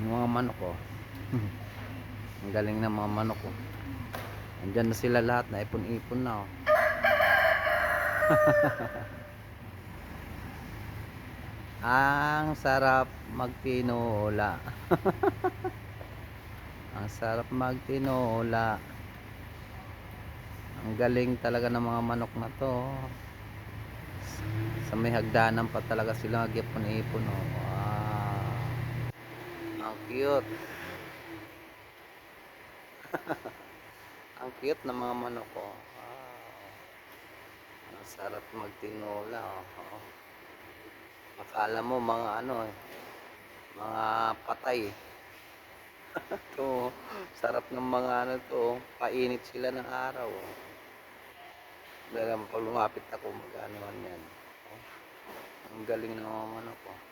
Yung mga manok ko. Ang galing ng mga manok ko. Andyan na sila lahat na ipon-ipon na oh. Ang sarap magtinola. Ang sarap magtinola. Ang galing talaga ng mga manok na to. Sa may hagdanan pa talaga sila nag-ipon-ipon oh. Ang cute. Ang cute ng mga manok ko. Wow. Ang sarap magtinola. Oh. Akala mo mga ano eh. Mga patay to, sarap ng mga ano to. Painit sila ng araw. Oh. Dahil pag lumapit ako mag-ano yan. Oh. Ang galing ng mga manok ko.